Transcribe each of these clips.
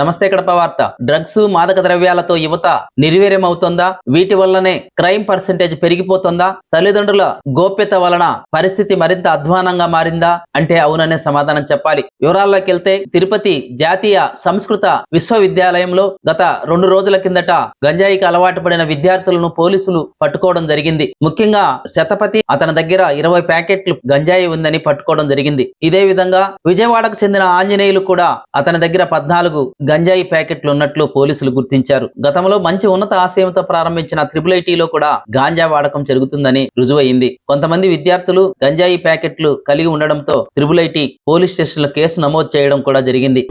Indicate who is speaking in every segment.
Speaker 1: నమస్తే కడప వార్త. డ్రగ్స్ మాదక ద్రవ్యాలతో యువత నిర్వీర్యమవుతోందా? వీటి వల్లనే క్రైమ్ పర్సెంటేజ్ పెరిగిపోతుందా? తల్లిదండ్రుల గోప్యత వలన పరిస్థితి మరింత అధ్వానంగా మారిందా? అంటే అవుననే సమాధానం చెప్పాలి. వివరాల్లోకి వెళ్తే తిరుపతి జాతీయ సంస్కృత విశ్వవిద్యాలయంలో గత రెండు రోజుల కిందట గంజాయికి అలవాటు పడిన విద్యార్థులను పోలీసులు పట్టుకోవడం జరిగింది. ముఖ్యంగా శతపతి అతని దగ్గర ఇరవై ప్యాకెట్లు గంజాయి ఉందని పట్టుకోవడం జరిగింది. ఇదే విధంగా విజయవాడకు చెందిన ఆంజనేయులు కూడా అతని దగ్గర పద్నాలుగు గంజాయి ప్యాకెట్లు ఉన్నట్లు పోలీసులు గుర్తించారు. గతంలో మంచి ఉన్నత ఆశయంతో ప్రారంభించిన త్రిపుల్ ఐటీలో కూడా గాంజా వాడకం జరుగుతుందని రుజువైంది. కొంతమంది విద్యార్థులు గంజాయి ప్యాకెట్లు కలిగి ఉండడంతో త్రిపుల్ ఐటీ పోలీస్ స్టేషన్లో కేసు నమోదు చేయడం కూడా జరిగింది.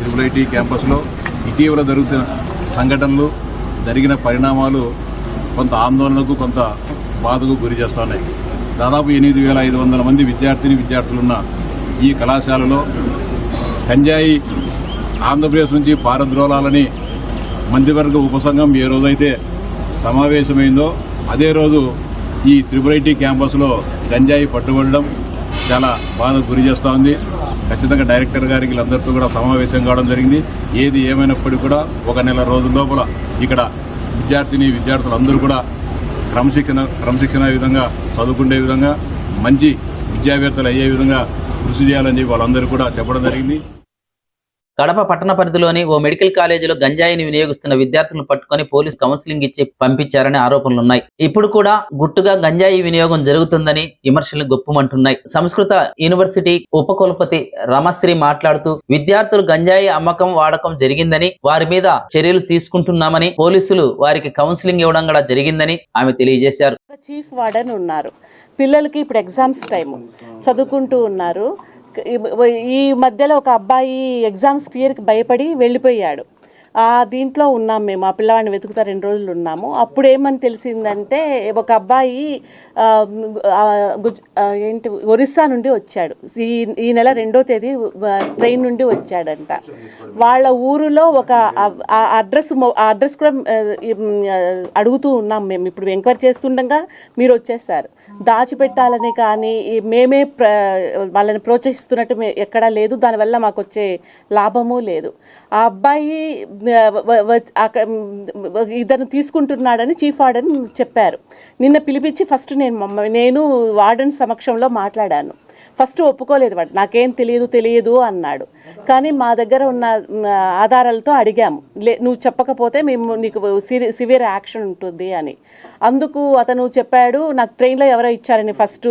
Speaker 2: త్రిపుల్ ఐటీ క్యాంపస్లో ఇటీవల జరుగుతున్న సంఘటనలు జరిగిన పరిణామాలు కొంత ఆందోళనకు కొంత బాధకు గురి చేస్తున్నాయి. దాదాపు ఎనిమిది వేల ఐదు వందల మంది విద్యార్థిని విద్యార్థులున్న ఈ కళాశాలలో గంజాయి ఆంధ్రప్రదేశ్ నుంచి పారద్రోలాలని మంత్రివర్గ ఉపసంఘం ఏ రోజైతే సమావేశమైందో అదే రోజు ఈ త్రిపుల్ ఐటీ క్యాంపస్లో గంజాయి పట్టుబడడం చాలా బాధకు గురి చేస్తూ ఉంది ఖచ్చితంగా డైరెక్టర్ గారికి వీళ్ళందరితో కూడా సమావేశం కావడం జరిగింది. ఏది ఏమైనప్పటికీ కూడా ఒక నెల రోజుల లోపల ఇక్కడ విద్యార్థిని విద్యార్థులందరూ కూడా క్రమశిక్షణ క్రమశిక్షణ విధంగా చదువుకునే విధంగా మంచి విద్యావేత్తలు అయ్యే విధంగా కృషి చేయాలని చెప్పి వాళ్ళందరూ కూడా చెప్పడం జరిగింది.
Speaker 1: కడప పట్టణ పరిధిలోని ఓ మెడికల్ కాలేజీలో గంజాయిని వినియోగిస్తున్న విద్యార్థులను పట్టుకొని పోలీస్ కౌన్సిలింగ్ ఇచ్చి పంపించారని ఆరోపణలున్నాయి. ఇప్పుడు కూడా గుట్టుగా గంజాయి వినియోగం జరుగుతుందని విమర్శలు గొప్పమంటున్నాయి. సంస్కృత యూనివర్సిటీ ఉపకులపతి రమశ్రీ మాట్లాడుతూ విద్యార్థులు గంజాయి అమ్మకం వాడకం జరిగిందని వారి మీద చర్యలు తీసుకుంటున్నామని పోలీసులు వారికి కౌన్సిలింగ్ ఇవ్వడం కూడా జరిగిందని ఆమె తెలియజేశారు.
Speaker 3: చీఫ్ వార్డెన్ ఉన్నారు. పిల్లలకి ఇప్పుడు ఎగ్జామ్స్ టైము. చదువుకుంటూ ఉన్నారు. ఈ- మధ్యలో ఒక అబ్బాయి ఎగ్జామ్స్ ఫియర్కి భయపడి వెళ్ళిపోయాడు. దీంట్లో ఉన్నాం మేము. ఆ పిల్లవాడిని వెతుకుతా రెండు రోజులు ఉన్నాము. అప్పుడు ఏమని తెలిసిందంటే ఒక అబ్బాయి గుజ్ ఏంటి ఒరిస్సా నుండి వచ్చాడు. ఈ ఈ నెల రెండో తేదీ ట్రైన్ నుండి వచ్చాడంట. వాళ్ళ ఊరిలో ఒక ఆ- అడ్రస్ ఆ అడ్రస్ కూడా అడుగుతూ ఉన్నాం మేము. ఇప్పుడు ఎంక్వైరీ చేస్తుండగా మీరు వచ్చేసారు. దాచిపెట్టాలని కానీ మేమే ప్ర వాళ్ళని ప్రోత్సహిస్తున్నట్టు ఎక్కడా లేదు. దానివల్ల మాకు వచ్చే లాభము లేదు. ఆ అబ్బాయి అక్కడ ఇతను తీసుకుంటున్నాడని చీఫ్ వార్డెన్ చెప్పారు. నిన్న పిలిపించి ఫస్ట్ నేను నేను వార్డెన్ సమక్షంలో మాట్లాడాను. ఫస్ట్ ఒప్పుకోలేదు వాడు. నాకేం తెలియదు తెలియదు అన్నాడు. కానీ మా దగ్గర ఉన్న ఆధారాలతో అడిగాము. లే నువ్వు చెప్పకపోతే మేము నీకు సివియర్ యాక్షన్ ఉంటుంది అని. అందుకు అతను చెప్పాడు నాకు ట్రైన్లో ఎవరో ఇచ్చారని ఫస్ట్.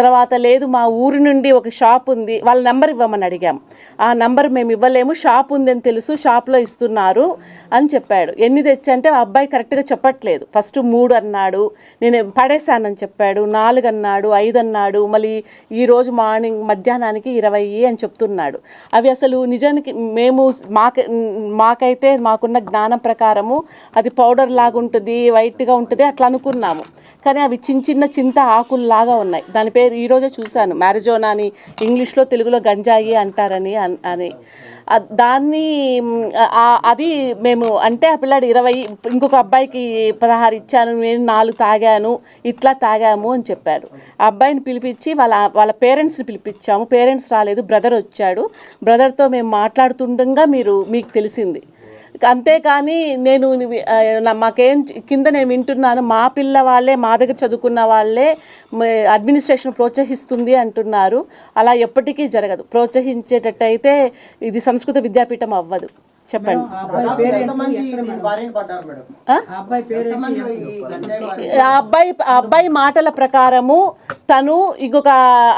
Speaker 3: తర్వాత లేదు మా ఊరి నుండి ఒక షాప్ ఉంది. వాళ్ళ నెంబర్ ఇవ్వమని అడిగాం ఆ నెంబర్ మేము ఇవ్వలేము. షాప్ ఉందని తెలుసు షాప్లో ఇస్తున్నారు అని చెప్పాడు. ఎన్ని తెచ్చంటే ఆ అబ్బాయి కరెక్ట్గా చెప్పట్లేదు. ఫస్ట్ మూడు అన్నాడు. నేను పడేశానని చెప్పాడు. నాలుగు అన్నాడు. ఐదు అన్నాడు. మళ్ళీ ఈ రోజు మార్నింగ్ మధ్యాహ్నానికి ఇరవై అని చెప్తున్నాడు. అవి అసలు నిజానికి మేము మాక మాకైతే మాకున్న జ్ఞానం ప్రకారము అది పౌడర్ లాగా ఉంటుంది వైట్గా ఉంటుంది అట్లా అనుకున్నాము. కానీ అవి చిన్న చిన్న చింత ఆకుల్లాగా ఉన్నాయి. దాని పేరు ఈరోజే చూశాను. మ్యారిజోనా అని ఇంగ్లీష్లో తెలుగులో గంజాయి అంటారని అన్- అని. దాన్ని అది మేము అంటే ఆ పిల్లాడు ఇరవై ఇంకొక అబ్బాయికి పదహారు ఇచ్చాను నేను నాలుగు తాగాను ఇట్లా తాగాము అని చెప్పాడు. ఆ అబ్బాయిని పిలిపించి వాళ్ళ వాళ్ళ పేరెంట్స్ని పిలిపించాము. పేరెంట్స్ రాలేదు బ్రదర్ వచ్చాడు. బ్రదర్తో మేము మాట్లాడుతుండగా మీరు మీకు తెలిసింది. అంతేకాని నేను మాకేం కింద నేను వింటున్నాను మా పిల్ల వాళ్ళే మా దగ్గర చదువుకున్న వాళ్ళే అడ్మినిస్ట్రేషన్ ప్రోత్సహిస్తుంది అంటున్నారు. అలా ఎప్పటికీ జరగదు. ప్రోత్సహించేటట్టయితే ఇది సంస్కృత విద్యాపీఠం అవ్వదు. చెప్పండి. అబ్బాయి ఆ? అబ్బాయి మాటల ప్రకారము తను ఇంకొక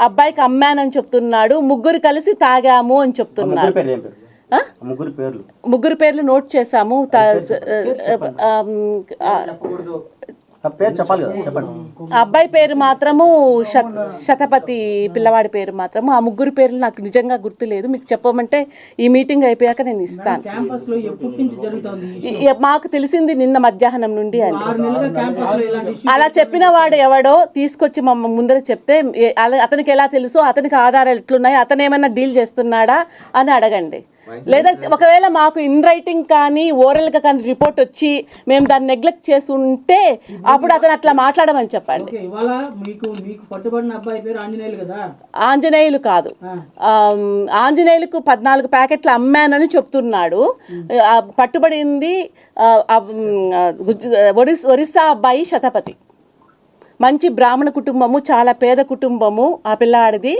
Speaker 3: అబ్బాయికి అమ్మానని చెప్తున్నాడు ముగ్గురు కలిసి తాగాము అని ఆ?
Speaker 4: ముగ్గురు పేర్లు.
Speaker 3: ముగ్గురు పేర్లు నోట్ చేశాము. అబ్బాయి పేరు మాత్రము శత శతపతి పిల్లవాడి పేరు మాత్రము. ఆ ముగ్గురు పేర్లు నాకు నిజంగా గుర్తులేదు. మీకు చెప్పమంటే ఈ మీటింగ్ అయిపోయాక నేను ఇస్తాను. మాకు తెలిసింది నిన్న మధ్యాహ్నం నుండి అండి. అలా చెప్పిన వాడు ఎవడో తీసుకొచ్చి మమ్మ ముందర చెప్తే అతనికి ఎలా తెలుసు అతనికి ఆధారాలు ఎట్లున్నాయి అతను ఏమైనా డీల్ చేస్తున్నాడా అని అడగండి. లేదా ఒకవేళ మాకు ఇన్ రైటింగ్ కానీ ఓరల్గా కానీ రిపోర్ట్ వచ్చి మేము దాన్ని నెగ్లెక్ట్ చేసి ఉంటే అప్పుడు అతను అట్లా మాట్లాడమని చెప్పండి
Speaker 5: ఆంజనేయులు కదా?
Speaker 3: ఆంజనేయులకు పద్నాలుగు ప్యాకెట్లు అమ్మానని చెప్తున్నాడు. ఆ, పట్టుబడింది ఒరిస్సా అబ్బాయి శతపథి మంచి బ్రాహ్మణ కుటుంబము చాలా పేద కుటుంబము ఆ పిల్లాడిది.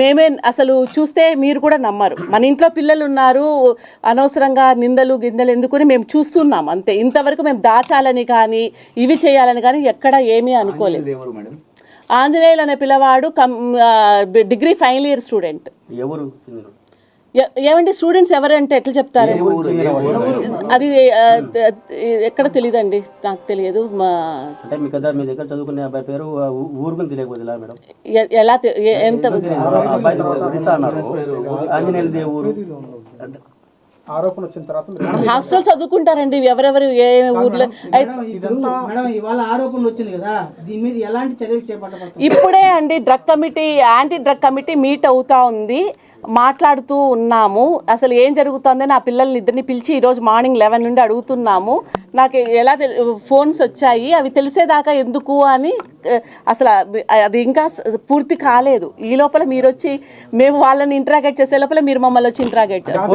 Speaker 3: మేమే అసలు చూస్తే మీరు కూడా నమ్మరు. మన ఇంట్లో పిల్లలు ఉన్నారు అనవసరంగా నిందలు గిందలు ఎందుకని మేము చూస్తున్నాం అంతే. ఇంతవరకు మేము దాచాలని కానీ ఇవి చేయాలని కానీ ఎక్కడ ఏమీ అనుకోలేదు. ఆంజనేయులు అనే పిల్లవాడు డిగ్రీ ఫైనల్ ఇయర్ స్టూడెంట్.
Speaker 4: ఎవరు?
Speaker 3: ఏమండి? స్టూడెంట్స్ ఎవరంటే ఎట్లా చెప్తారు? అది ఎక్కడ తెలియదండి నాకు తెలియదు. మా
Speaker 4: అంటే మీ కదా మీ దగ్గర చదువుకునే అబ్బాయి పేరు ఆ ఊ- ఊరు గురించి తెలియకపోతే ఎలా మేడం
Speaker 3: ఎలా ఎంత
Speaker 4: ఊరు? అంటే
Speaker 6: ఆరోపణ వచ్చిన తర్వాత మీరు
Speaker 3: హాస్టల్ చదువుకుంటారండి. ఎవరెవరు ఏ ఊర్లో? అయి-
Speaker 5: మేడం ఇప్పుడు మేడం ఇవాళ ఆరోపణలు వచ్చింది కదా. దీని మీద ఎలాంటి చర్యలు చేపట్టబడుతుంది
Speaker 3: ఇప్పుడే అండి drug committee anti drug committee meet అవుతా ఉంది. మాట్లాడుతూ ఉన్నాము. అసలు ఏం జరుగుతుందో నా పిల్లల్ని ఇద్దరిని పిలిచి ఈరోజు మార్నింగ్ లెవెన్ నుండి అడుగుతున్నాము. నాకు ఎలా ఫోన్స్ వచ్చాయి అవి తెలిసేదాకా ఎందుకు అని అసలు అది- ఇంకా పూర్తి కాలేదు. ఈ లోపల మీరు వచ్చి మేము వాళ్ళని ఇంట్రాగేట్ చేసే లోపల మీరు మమ్మల్ని వచ్చి ఇంట్రాగేట్ చేస్తారు.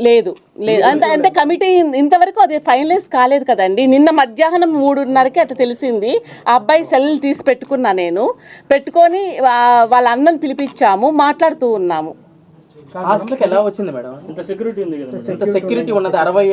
Speaker 3: లేదు లేదు. అంత అంటే కమిటీ ఇంతవరకు అది ఫైనలైజ్ కాలేదు కదండి. నిన్న మధ్యాహ్నం మూడున్నరకి అట్లా తెలిసింది. ఆ అబ్బాయి సెల్ తీసి పెట్టుకున్నా నేను. పెట్టుకొని వాళ్ళ అన్నని పిలిపించాము. మాట్లాడుతూ ఉన్నాము.
Speaker 7: హాస్టల్కి ఎలా వచ్చింది మేడం? ఇంత సెక్యూరిటీ ఉంది కదా ఇంత సెక్యూరిటీ ఉన్నది అరవై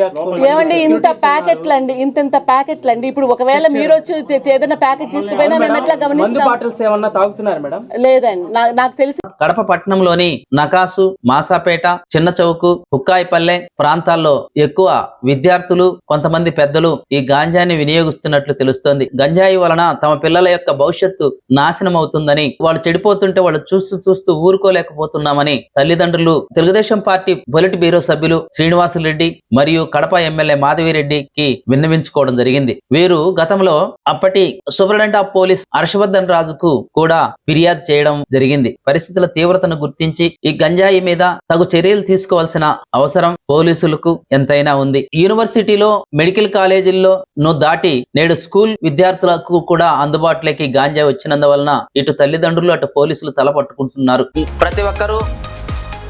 Speaker 3: ఏమండి ఇంత ప్యాకెట్లు అండి ఇంత ఇంత ప్యాకెట్లు అండి ఇప్పుడు ఒకవేళ మీరు వచ్చి ఏదైనా ప్యాకెట్ తీసుకుపోయినా మేము ఎట్లా గమనిస్తాం?
Speaker 7: బాటిల్స్ ఏమన్నా తాగుతున్నారు మేడం?
Speaker 3: లేదండి. నాకు తెలిసి.
Speaker 1: కడప పట్టణంలోని నకాసు మాసాపేట చిన్న చౌకు హుక్కాయిపల్లె ప్రాంతాల్లో ఎక్కువ విద్యార్థులు కొంతమంది పెద్దలు ఈ గాంజాని వినియోగిస్తున్నట్లు తెలుస్తోంది. గంజాయి వలన తమ పిల్లల యొక్క భవిష్యత్తు నాశనం అవుతుందని వాళ్ళు చెడిపోతుంటే వాళ్ళు చూస్తూ చూస్తూ ఊరుకోలేకపోతున్నామని తల్లిదండ్రులు తెలుగుదేశం పార్టీ పొలిట్ బ్యూరో సభ్యులు శ్రీనివాసులరెడ్డి మరియు కడప ఎమ్మెల్యే మాధవిరెడ్డికి విన్నవించుకోవడం జరిగింది. వీరు గతంలో అప్పటి సూపరింటెండెంట్ ఆఫ్ పోలీస్ హర్షవర్ధన్ రాజుకు కూడా ఫిర్యాదు చేయడం జరిగింది. పరిస్థితుల తీవ్రతను గుర్తించి ఈ గంజాయి మీద తగు చర్యలు తీసుకోవాల్సిన అవసరం పోలీసులకు ఎంతైనా ఉంది. యూనివర్సిటీలో మెడికల్ కాలేజీల్లో ను దాటి నేడు స్కూల్ విద్యార్థులకు కూడా అందుబాటులోకి గాంజా వచ్చినందువలన ఇటు తల్లిదండ్రులు అటు పోలీసులు తల పట్టుకుంటున్నారు ప్రతి ఒక్కరూ